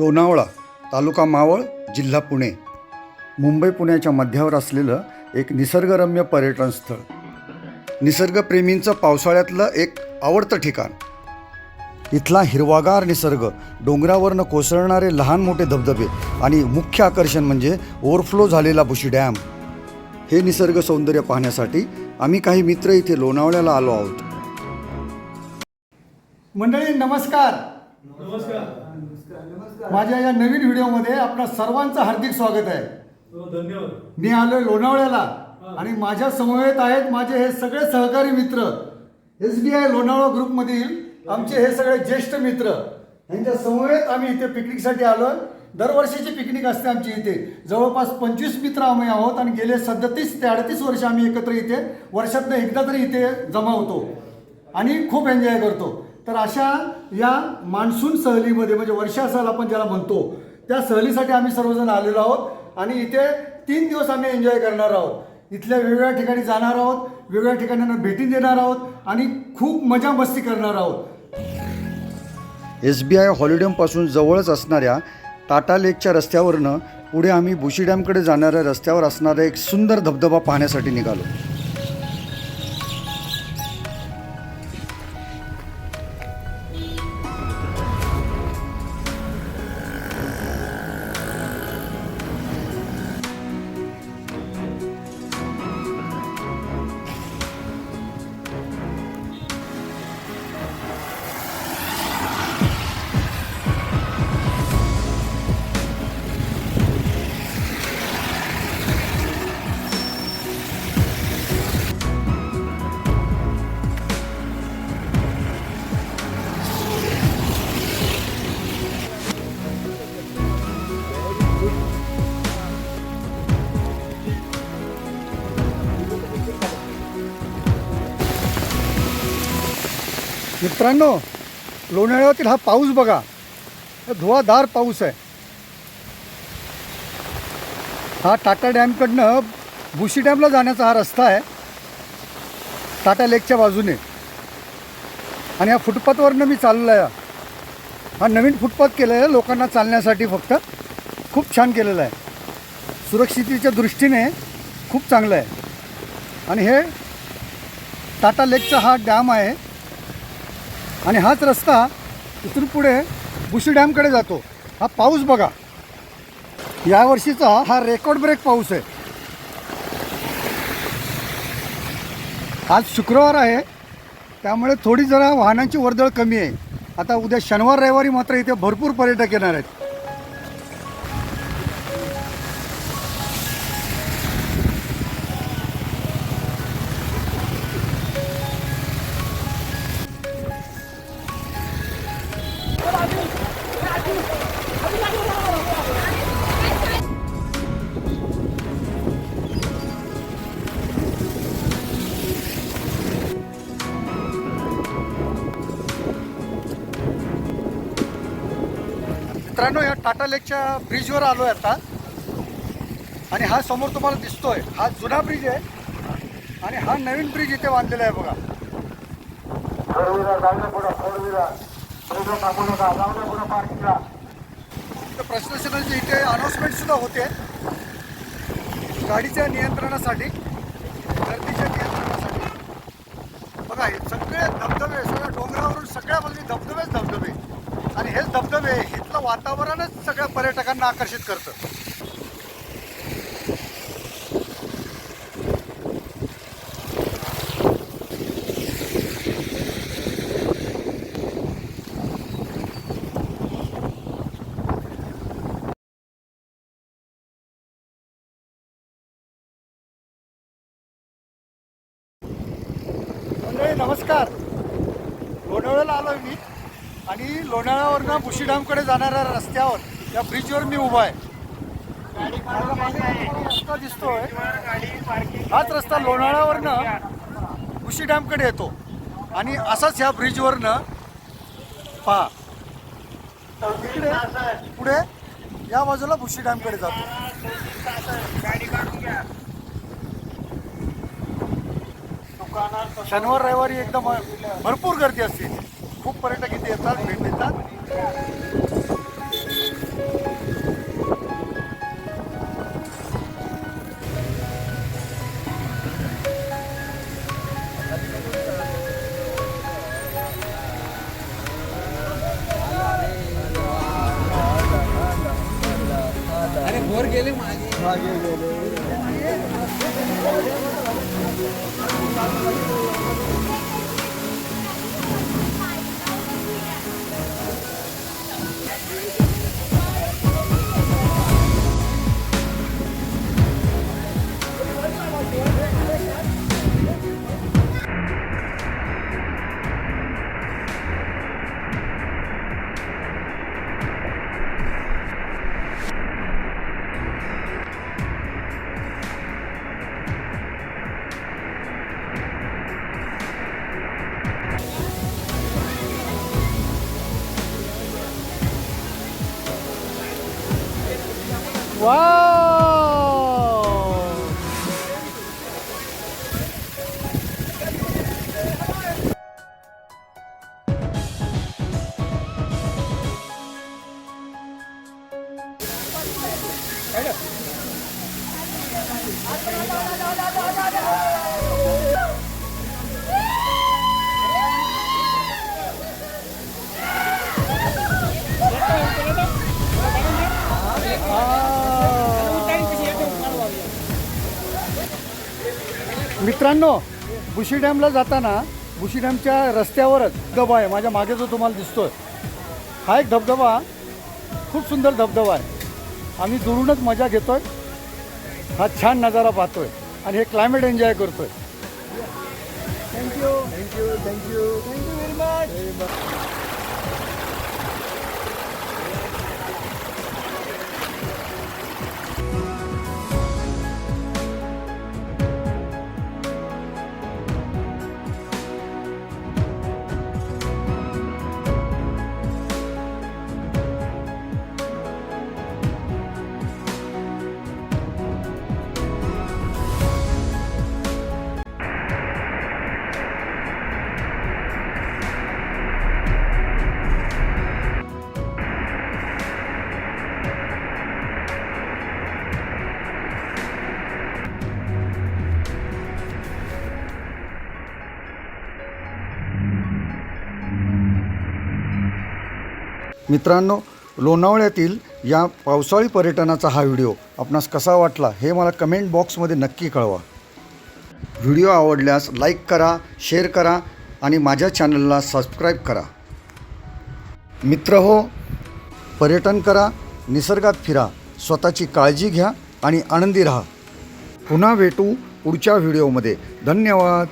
लोणावळा तालुका मावळ जिल्हा पुणे. मुंबई पुण्याच्या मध्यावर असलेलं एक निसर्गरम्य पर्यटन स्थळ. निसर्गप्रेमींचं पावसाळ्यातलं एक आवडतं ठिकाण. इथला हिरवागार निसर्ग डोंगरावरनं कोसळणारे लहान मोठे धबधबे आणि मुख्य आकर्षण म्हणजे ओव्हरफ्लो झालेला बुशी डॅम. हे निसर्ग सौंदर्य पाहण्यासाठी आम्ही काही मित्र इथे लोणावळ्याला आलो आहोत. मंडळी नमस्कार. माझ्या या नवीन व्हिडिओमध्ये आपणा सर्वांचं हार्दिक स्वागत आहे. हो धन्यवाद. मी आलोय लोणावळ्याला आणि माझ्या समवेत आहेत माझे हे सगळे सहकारी मित्र. एस बी आय लोणावळा ग्रुपमधील आमचे हे सगळे ज्येष्ठ मित्र. यांच्या समवेत आम्ही इथे पिकनिकसाठी आलोय. दरवर्षीची पिकनिक असते आमची इथे. जवळपास पंचवीस मित्र आम्ही आहोत आणि गेले सदतीस ते अडतीस वर्ष आम्ही एकत्र इथे. वर्षातनं एकदा तरी इथे जमा होतो. आणि खूप एन्जॉय करतो. तर अशा या मान्सून सहलीमध्ये म्हणजे वर्षा सहल आपण ज्याला म्हणतो त्या सहलीसाठी आम्ही सर्वजण आलेलो आहोत आणि इथे तीन दिवस आम्ही एन्जॉय करणार आहोत. इथल्या वेगवेगळ्या ठिकाणी जाणार आहोत वेगवेगळ्या ठिकाणांना भेटी देणार आहोत आणि खूप मजा मस्ती करणार आहोत. एस बी आय हॉलिडेमपासून जवळच असणाऱ्या टाटा लेकच्या रस्त्यावरनं पुढे आम्ही बुशी डॅमकडे जाणाऱ्या रस्त्यावर असणारा एक सुंदर धबधबा पाहण्यासाठी निघालो. मित्रांनो लोणावळ्यातील हा पाऊस बघा. धुवाधार पाऊस आहे. हा टाटा डॅमकडनं बुशी डॅमला जाण्याचा हा रस्ता आहे. टाटा लेकच्या बाजूने. आणि या फुटपाथवरनं मी चाललो आहे हा नवीन फुटपाथ केलेला आहे. लोकांना चालण्यासाठी फक्त खूप छान केलेला आहे. सुरक्षितेच्या दृष्टीने खूप चांगलं आहे. आणि हे टाटा लेकचा हा डॅम आहे. आणि हाच रस्ता इथून पुढे बुशी डॅमकडे जातो. हा पाऊस बघा. यावर्षीचा हा रेकॉर्ड ब्रेक पाऊस आहे. आज शुक्रवार आहे. त्यामुळे थोडी जरा वाहनांची वर्दळ कमी आहे. आता उद्या शनिवार रविवारी मात्र इथे भरपूर पर्यटक येणार आहेत. मित्रांनो या टाटा लेकच्या ब्रिजवर आलो आहे आता. आणि हा समोर तुम्हाला दिसतोय. हा जुना ब्रिज आहे. आणि हा नवीन ब्रिज इथे बांधलेला आहे बघा. प्रशासनाची इथे अनाऊन्समेंट सुद्धा होते. गाडीच्या नियंत्रणासाठी गर्दीच्या नियंत्रणासाठी बघा हे सगळे धबधबे सगळ्या डोंगरावरून सगळ्या बाजूने धबधबेच धबधबे आणि हेच धबधबे इथलं वातावरणच सगळ्या पर्यटकांना आकर्षित करतं. नमस्कार. लोणावळ्याला आलोय मी. आणि लोणाळ्यावरनं बुशी डॅमकडे जाणाऱ्या रस्त्यावर या ब्रिजवर मी उभा आहे. रस्ता दिसतोय. हाच रस्ता लोणाळ्यावरनं बुशी डॅमकडे येतो. आणि असाच ह्या ब्रिजवरनं पहा. इकडे पुढे या बाजूला बुशी डॅमकडे जातो. शनिवार रविवारी एकदम भरपूर गर्दी असते. खूप पर्यटक इथे येतात भेट देतात. अरे बोर गेले मागे. मागे गेले. माझे मित्रांनो बुशी डॅमला जाताना बुशी डॅमच्या रस्त्यावरच धबधबा आहे. माझ्या मागे जो तुम्हाला दिसतोय हा एक धबधबा खूप सुंदर धबधबा आहे. आम्ही दुरूनच मजा घेतोय. हा छान नजारा पाहतोय आणि हे क्लायमेट एन्जॉय करतोय. Thank you thank you thank you thank you मित्रांनो लोणावळ्यातील या पावसाळी पर्यटनाचा हा व्हिडिओ आपणास कसा वाटला हे मला कमेंट बॉक्समध्ये नक्की कळवा. व्हिडिओ आवडल्यास लाईक करा शेअर करा आणि माझ्या चॅनलला सबस्क्राईब करा. मित्र हो पर्यटन करा निसर्गात फिरा स्वतःची काळजी घ्या आणि आनंदी राहा. पुन्हा भेटू पुढच्या व्हिडिओमध्ये. धन्यवाद.